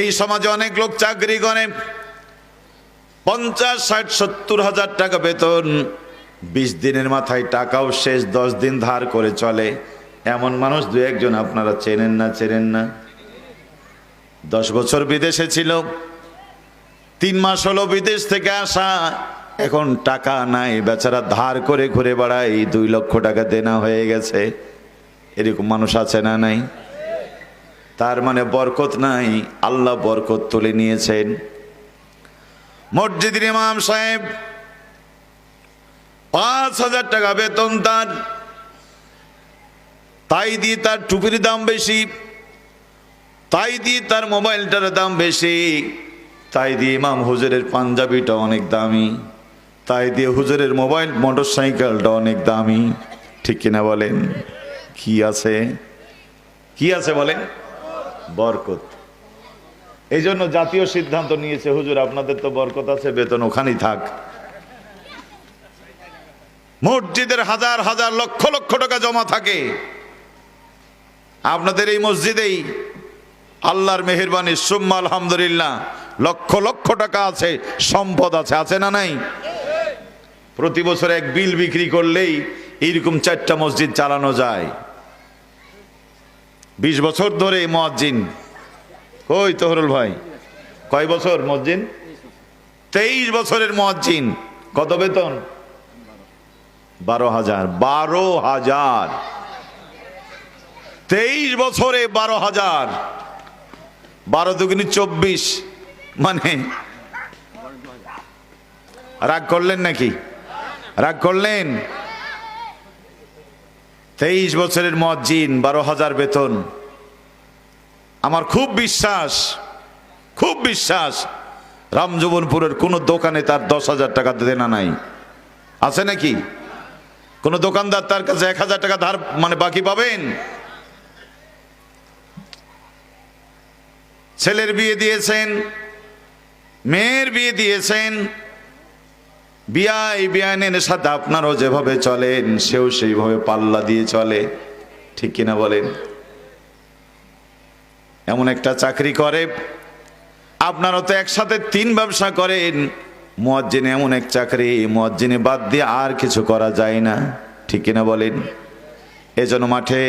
এই সমাজে অনেক লোক চাকরি করে। পঞ্চাশ, ষাট, সত্তর হাজার টাকা বেতন। বিশ দিনের মাথায় টাকাও শেষ, দশ দিন ধার করে চলে। এমন মানুষ দু একজন, আপনারা চেনেন না চেনেন না। দশ বছর বিদেশে ছিল। তিন মাস হলো বিদেশ থেকে আসা। এখন টাকা নাই, বেচারা ধার করে ঘুরে বেড়ায়। দুই লক্ষ টাকা দেনা হয়ে গেছে। এরকম মানুষ আছে না নাই? তার মানে বরকত নাই, আল্লাহ বরকত তুলে নিয়েছেন। মসজিদের ইমাম সাহেব, পাঁচ হাজার টাকা বেতন তার, তাই দিয়ে তার টুপির দাম বেশি, তাই দিয়ে তার মোবাইলটার দাম বেশি, তাই দিয়ে ইমাম হুজুরের পাঞ্জাবিটা অনেক দামি, তাই দিয়ে হুজুরের মোবাইল মোটর সাইকেলটা অনেক দামি। ঠিক কিনা বলেন? কি আছে? কি আছে বলেন? বরকত। এই জন্য জাতীয় সিদ্ধান্ত নিয়েছে, হুজুর, আপনাদের তো বরকত আছে, বেতন ওখানেই থাক। মসজিদের হাজার হাজার লক্ষ লক্ষ টাকা জমা থাকে। আপনাদের এই মসজিদেই আল্লাহর মেহরবানি, সুম্মা আলহামদুলিল্লাহ, লক্ষ লক্ষ টাকা আছে, সম্পদ আছে আছে না নাই? প্রতি বছর এক বিল বিক্রি করলেই এইরকম চারটা মসজিদ চালানো যায়। বিশ বছর ধরে মসজিদ কই তহরুল ভাই? কয় বছর মসজিদ তেইশ বছরের মসজিদ কত বেতন? বারো হাজার। বারো হাজার। তেইশ বছরে বারো হাজার। বারো দুগুনি চব্বিশ। মানে রাগ করলেন নাকি? রাগ করলেন? তেইশ বছরের মজ্জিন বারো হাজার বেতন। আমার খুব বিশ্বাস খুব বিশ্বাস, রামজীবনপুরের কোনো দোকানে তার দশ হাজার টাকা দেনা নাই। আছে নাকি? কোনো দোকানদার তার কাছে এক হাজার টাকা ধার মানে বাকি পাবেন? ছেলের বিয়ে দিয়েছেন, মেয়ের বিয়ে দিয়েছেন বিয়াই বিয়ানের সাথে আপনারও যেভাবে চলেন, সেও সেইভাবে পাল্লা দিয়ে চলে। ঠিক কিনা বলেন? এমন একটা চাকরি করে, আপনারও তো একসাথে তিন ব্যবসা করেন। মজ্জিনে এমন এক চাকরি মজ্জিনে বাদ দিয়ে আর কিছু করা যায় না। ঠিক কিনা বলেন? এজন্য মাঠে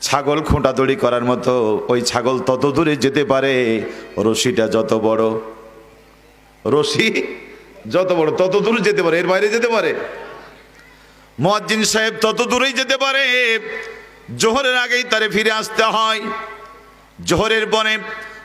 ছাগল খোঁটাদড়ি করার মতো, ওই ছাগল তত দূরে যেতে পারে, রশিটা যত বড়। রশি? যত বড় তত দূর যেতে পারে, এর বাইরে যেতে পারে। মজ্জিন সাহেব তত দূরেই যেতে পারে। জোহরের আগেই তারে ফিরে আসতে হয়। জোহরের বনে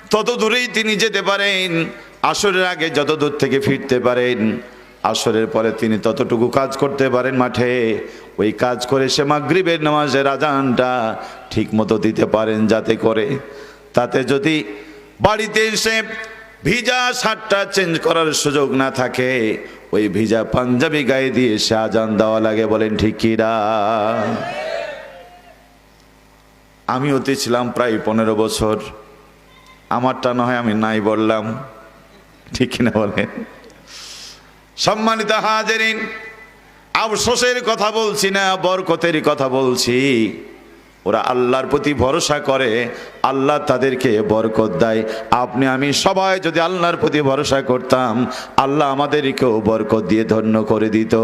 তত দূরেই তিনি যেতে পারেন। আসরের আগে যত দূর থেকে ফিরতে পারেন, আসরের পরে তিনি ততটুকু কাজ করতে পারেন মাঠে। ওই কাজ করে সে মাগরিবের নামাজের আজানটা ঠিক মতো দিতে পারেন যাতে করে। তাতে যদি বাড়িতে এসে ভিজা শার্টটা চেঞ্জ করার সুযোগ না থাকে। ওই ভিজা পাঞ্জাবি গায়ে দিয়ে সে আজান দেওয়া লাগে, বলেন ঠিক কিরা আমি অতি ছিলাম প্রায় পনেরো বছর। আমারটা না হয় আমি নাই বললাম। ঠিক কিনা বলেন? সম্মানিত হাজেরিন, আফসোসের কথা বলছি না, বরকতের কথা বলছি। ওরা আল্লাহর প্রতি ভরসা করে, আল্লাহ তাদেরকে বরকত দেয়। আপনি, আমি সবাই যদি আল্লাহর প্রতি ভরসা করতাম, আল্লাহ আমাদেরকেও বরকত দিয়ে ধন্য করে দিত।